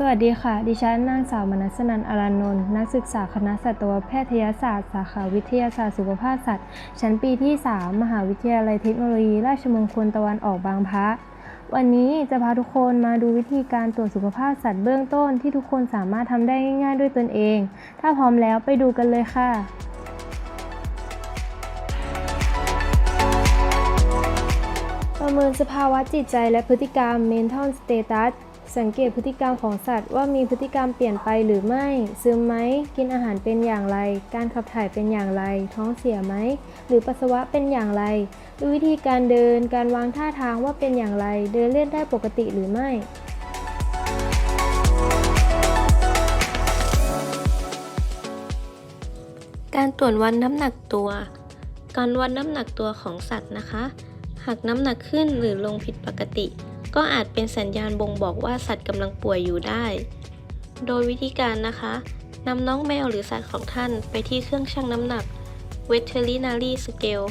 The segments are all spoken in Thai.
สวัสดีค่ะ ดิฉันนางสาวมนัสนันอรานนท์นักศึกษาคณะสัตวแพทยศาสตร์ สาขาวิทยาศาสตร์สุขภาพสัตว์ ชั้นปีที่ 3 มหาวิทยาลัยเทคโนโลยี ราชมงคลตะวันออกบางพระ วันนี้จะพาทุกคนมาดูวิธีการตรวจสุขภาพสัตว์เบื้องต้นที่ทุกคนสามารถทำได้ง่ายๆด้วยตนเอง ถ้าพร้อมแล้วไปดูกันเลยค่ะประเมินสภาวะจิตใจและพฤติกรรม mental status สังเกตพฤติกรรมของสัตว์ว่ามีพฤติกรรมเปลี่ยนไปหรือไม่ ซึมไหม กินอาหารเป็นอย่างไร การขับถ่ายเป็นอย่างไร ท้องเสียไหม หรือปัสสาวะเป็นอย่างไร ดูวิธีการเดิน การวางท่าทางว่าเป็นอย่างไร เดินเล่นได้ปกติหรือไม่การตรวจวัดน้ำหนักตัว การวัดน้ำหนักตัวของสัตว์นะคะ หากน้ำหนักขึ้นหรือลงผิดปกติ ก็อาจเป็นสัญญาณบ่งบอกว่าสัตว์กำลังป่วยอยู่ได้ โดยวิธีการนะคะนำน้องแมวหรือสัตว์ของท่านไปที่เครื่องชั่งน้ำหนัก veterinary scale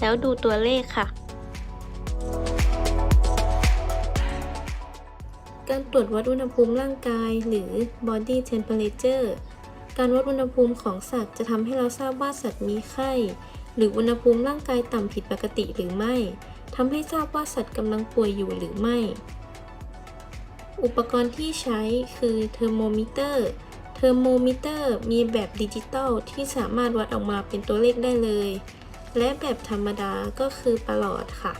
แล้วดูตัวเลขค่ะ การตรวจวัดอุณหภูมิร่างกายหรือ body temperature การวัดอุณหภูมิของสัตว์จะทำให้เราทราบว่าสัตว์มีไข้ หรืออุณหภูมิร่างกายต่ำผิดปกติหรือไม่ ทำให้ทราบว่าสัตว์กำลังป่วยอยู่หรือไม่ อุปกรณ์ที่ใช้คือเทอร์โมมิเตอร์ เทอร์โมมิเตอร์มีแบบดิจิตอลที่สามารถวัดออกมาเป็นตัวเลขได้เลย และแบบธรรมดาก็คือประหลอดค่ะ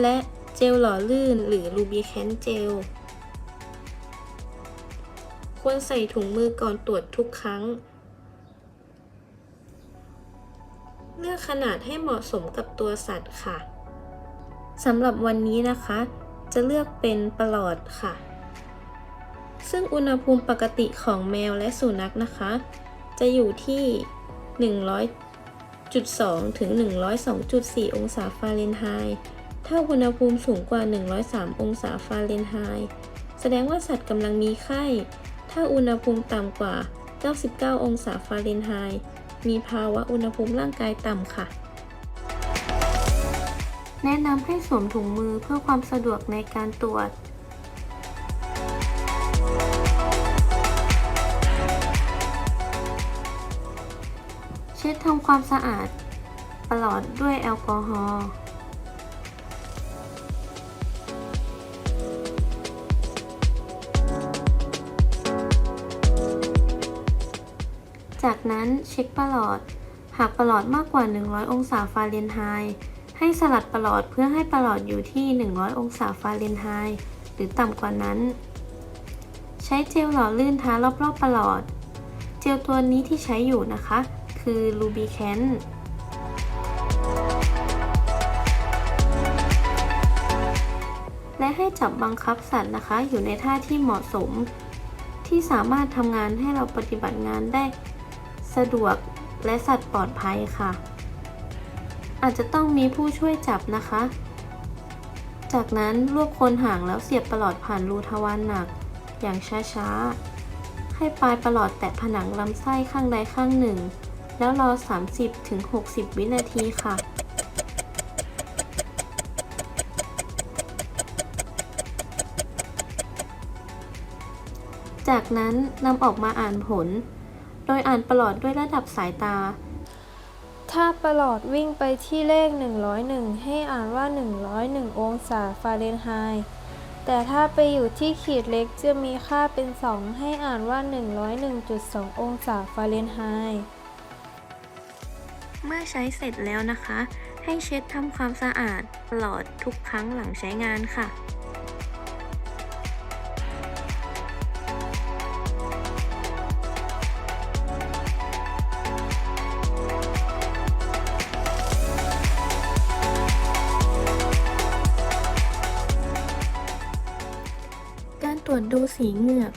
และเจลหล่อลื่นหรือลูบิแคนเจล ควรใส่ถุงมือก่อนตรวจทุกครั้ง เลือกขนาดให้เหมาะสมกับตัวสัตว์ค่ะสำหรับวันนี้นะคะ จะเลือกเป็นประหลอดค่ะ ซึ่งอุณหภูมิปกติของแมวและสุนัขนะคะ จะอยู่ที่ 100.2 ถึง 102.4 องศาฟาเรนไฮต์ถ้าอุณหภูมิสูงกว่า 103 องศาฟาเรนไฮต์แสดงว่าสัตว์กำลังมีไข้ ถ้าอุณหภูมิต่ำกว่า 99 องศาฟาเรนไฮต์มีภาวะอุณหภูมิร่างกายต่ำค่ะ แนะนำให้สวมถุงมือเพื่อความสะดวกในการตรวจเช็ดทำความสะอาดปลอดด้วยแอลกอฮอล์ นั้นเช็คประหลอด หากประหลอดมากกว่า 100 องศาฟาเรนไฮต์ให้สลัดประหลอดเพื่อให้ประหลอดอยู่ที่ 100 องศาฟาเรนไฮต์หรือต่ำกว่านั้น ใช้เจลหล่อลื่นทารอบๆประหลอด เจลตัวนี้ที่ใช้อยู่นะคะ คือลูบิแคนและให้จับบังคับสัตว์นะคะ อยู่ในท่าที่เหมาะสม ที่สามารถทำงานให้เราปฏิบัติงานได้ สะดวกและสัตว์ปลอดภัยค่ะ อาจจะต้องมีผู้ช่วยจับนะคะ จากนั้นรวบคนหางแล้วเสียบประหลอดผ่านรูทวารหนัก อย่างช้าๆ ให้ปลายประหลอดแตะผนังลำไส้ข้างใดข้างหนึ่ง แล้วรอ 30-60 วินาทีค่ะจากนั้นนำออกมาอ่านผล โดยอ่านประหลอดด้วยระดับสายตา ถ้าประหลอดวิ่งไปที่เลข 101 ให้อ่านว่า 101 องศาฟาเรนไฮต์ แต่ถ้าไปอยู่ที่ขีดเล็กจะมีค่าเป็น 2 ให้อ่านว่า 101.2 องศาฟาเรนไฮต์ เมื่อใช้เสร็จแล้วนะคะ ให้เช็ดทำความสะอาดปลอดทุกครั้งหลังใช้งานค่ะ สีเหงือก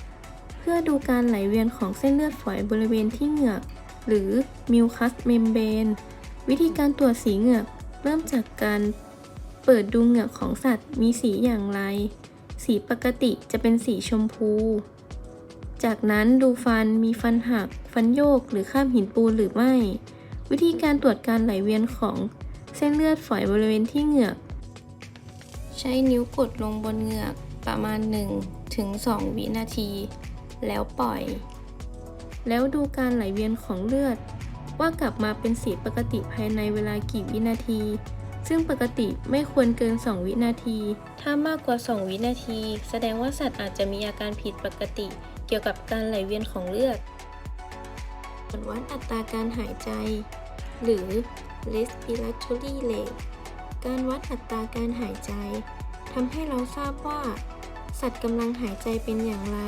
เพื่อดูการไหลเวียนของเส้นเลือดฝอยบริเวณที่เหงือก หรือมิวคัสเมมเบรนวิธีการตรวจสีเหงือก เริ่มจากการเปิดดูเหงือกของสัตว์มีสีอย่างไร สีปกติจะเป็นสีชมพู จากนั้นดูฟันมีฟันหัก ฟันโยกหรือข้ามหินปูนหรือไม่ วิธีการตรวจการไหลเวียนของเส้นเลือดฝอยบริเวณที่เหงือก ใช้นิ้วกดลงบนเหงือก ประมาณ1ถึง2วินาที แล้วปล่อย แล้วดูการไหลเวียนของเลือด ว่ากลับมาเป็นสีปกติภายในเวลากี่วินาที ซึ่งปกติไม่ควรเกิน 2 วินาที ถ้ามากกว่า 2 วินาที แสดงว่าสัตว์อาจจะมีอาการผิดปกติ เกี่ยวกับการไหลเวียนของเลือดผลวัดอัตราการหายใจ หรือ respiratory rate การวัดอัตราการหายใจทำให้เราทราบว่า สัตว์กำลังหายใจเป็นอย่างไร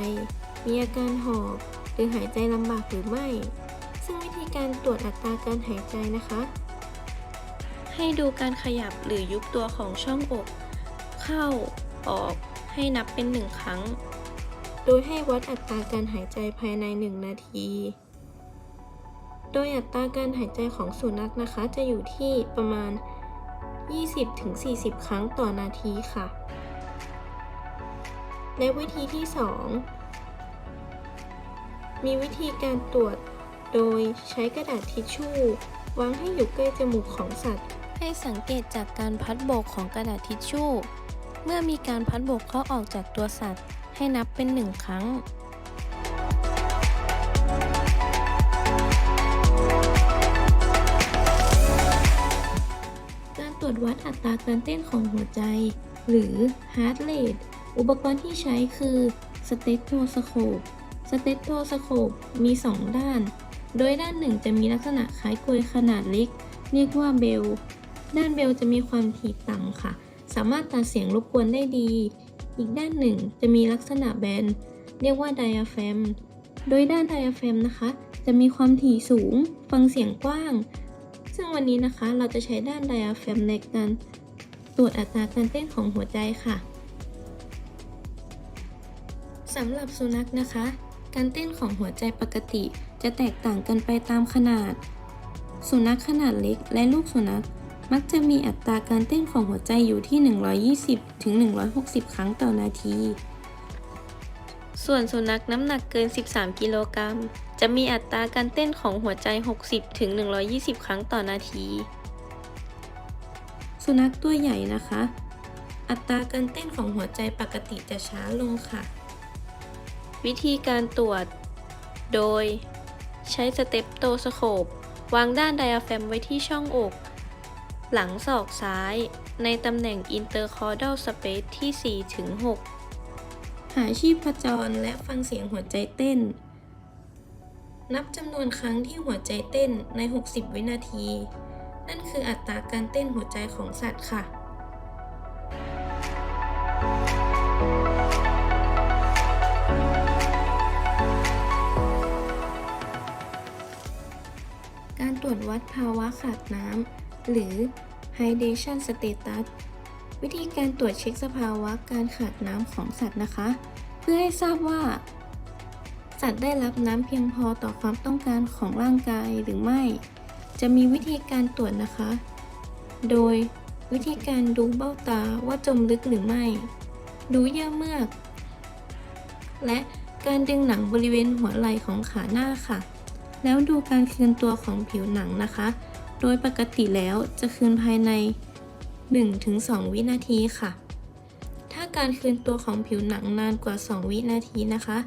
มีอาการหอบ หรือหายใจลำบากหรือไม่ ซึ่งวิธีการตรวจอัตราการหายใจนะคะ ให้ดูการขยับหรือยุบตัวของช่องอก เข้า ออก ให้นับเป็นหนึ่งครั้ง โดยให้วัดอัตราการหายใจภายใน 1 นาที โดยอัตราการหายใจของสุนัขนะคะ จะอยู่ที่ประมาณ 20-40 ครั้งต่อนาทีค่ะ และวิธีที่ 2 มีวิธีการตรวจ โดยใช้กระดาษทิชชู่วางให้อยู่ใกล้จมูกของสัตว์ ให้สังเกตจากการพัดโบกของกระดาษทิชชู่ เมื่อมีการพัดโบกเข้าออกจากตัวสัตว์ ให้นับเป็นหนึ่งครั้งการตรวจวัดอัตราการเต้นของหัวใจ หรือ heart rate อุปกรณ์ที่ใช้คือ stethoscope stethoscope มี 2 ด้าน โดยด้านหนึ่งจะมีลักษณะคล้ายกลวยขนาดเล็ก เรียกว่าเบล ด้านเบลจะมีความถี่ต่ำค่ะ สามารถตัดเสียงรบกวนได้ดี อีกด้านหนึ่งจะมีลักษณะแบน เรียกว่าไดอะแฟม โดยด้านไดอะแฟมนะคะ จะมีความถี่สูง ฟังเสียงกว้าง ซึ่งวันนี้นะคะเราจะใช้ด้านไดอะแฟมในการตรวจอัตราการเต้นของหัวใจค่ะ สำหรับสุนัขนะคะ การเต้นของหัวใจปกติจะแตกต่างกันไปตามขนาด สุนัขขนาดเล็กและลูกสุนัขมักจะมีอัตราการเต้นของหัวใจอยู่ที่ 120 ถึง 160 ครั้งต่อนาที ส่วนสุนัขน้ำหนักเกิน 13 กิโลกรัม จะมีอัตราการเต้นของหัวใจ 60 ถึง 120 ครั้งต่อนาที สุนัขตัวใหญ่นะคะ อัตราการเต้นของหัวใจปกติจะช้าลงค่ะ วิธีการตรวจ โดย ใช้สเตปโตสโคปวางด้านไดอะแฟมไว้ที่ช่องอก หลังศอกซ้าย ในตำแหน่ง intercaudal space ที่4ถึง6หาชีพจรและฟังเสียงหัวใจเต้น นับจำนวนครั้งที่หัวใจเต้นใน 60 วินาที นั่นคืออัตราการเต้นหัวใจของสัตว์ค่ะ การตรวจวัดภาวะขาดน้ำหรือ hydration status วิธีการตรวจเช็คสภาวะการขาดน้ำของสัตว์นะคะ เพื่อให้ทราบว่า สัตว์ได้รับน้ำเพียงพอต่อความต้องการของร่างกายหรือไม่ จะมีวิธีการตรวจนะคะ โดยวิธีการดูเบ้าตาว่าจมลึกหรือไม่ ดูเยื่อเมือก และการดึงหนังบริเวณหัวไหล่ของขาหน้าค่ะ แล้วดูการคืนตัวของผิวหนังนะคะ โดยปกติแล้วจะคืนภายใน 1-2 วินาทีค่ะ ถ้าการคืนตัวของผิวหนังนานกว่า 2 วินาทีนะคะ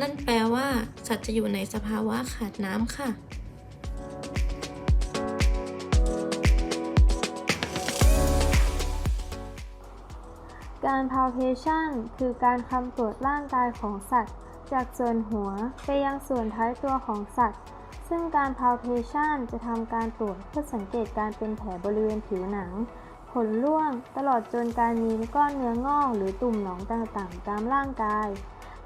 นั่นแปลว่าสัตว์จะอยู่ในสภาวะขาดน้ำค่ะการ palpation คือการคำตรวจร่างกายของสัตว์ จากส่วนหัวไปยังส่วนท้ายตัวของสัตว์ ซึ่งการ palpation จะทำการตรวจเพื่อสังเกตการเป็นแผลบริเวณผิวหนังขนร่วงตลอดจนการมีก้อนเนื้องอกหรือตุ่มหนองต่างๆ ตามร่างกาย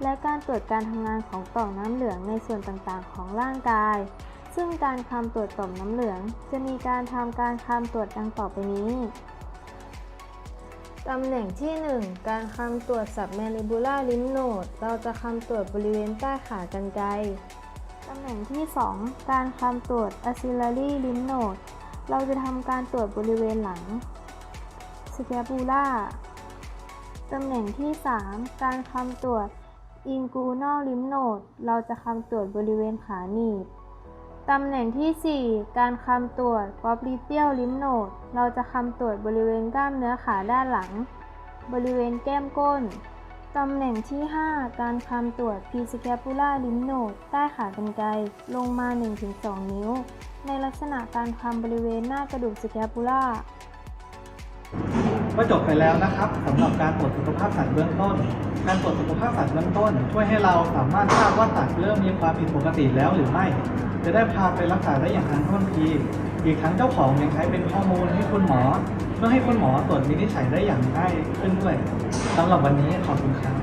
และการตรวจการทำงานของต่อมน้ำเหลืองในส่วนต่างๆ ของร่างกาย ซึ่งการคำตรวจต่อมน้ำเหลือง จะมีการทำการคำตรวจดังต่อไปนี้ ตำแหน่งที่ 1 การคำตรวจ submandibular lymph node เราจะคำตรวจบริเวณใต้ขากรรไกรตำแหน่งที่ 2 การคำตรวจ axillary lymph node เราจะทำการตรวจบริเวณหลัง scapula ตำแหน่งที่ 3 การคำตรวจ inguinal lymph node เราจะคำตรวจบริเวณขาหนีบ ตำแหน่งที่ 4 การคำตรวจ popliteal lymph node เราจะคำตรวจบริเวณกล้ามเนื้อขาด้านหลัง บริเวณแก้มก้น ตำแหน่งที่ 5 การคำตรวจ P-scapular lymph node ใต้ขากรรไกรลงมา 1-2 นิ้ว ในลักษณะการคำบริเวณหน้ากระดูก scapula ก็จบไปแล้วนะครับสำหรับการตรวจสุขภาพสัตว์เบื้องต้น การตรวจสุขภาพสัตว์เบื้องต้น ช่วยให้เราสามารถทราบว่าสัตว์เริ่มมีความผิดปกติแล้วหรือไม่ จะได้พาไปรักษาได้อย่างทันท่วงทีอีกทั้งเจ้าของยังใช้เป็นข้อมูลให้คุณหมอ เพื่อให้คุณหมอตรวจวินิจฉัยได้อย่างง่ายขึ้นด้วยสำหรับวันนี้ขอบคุณครับ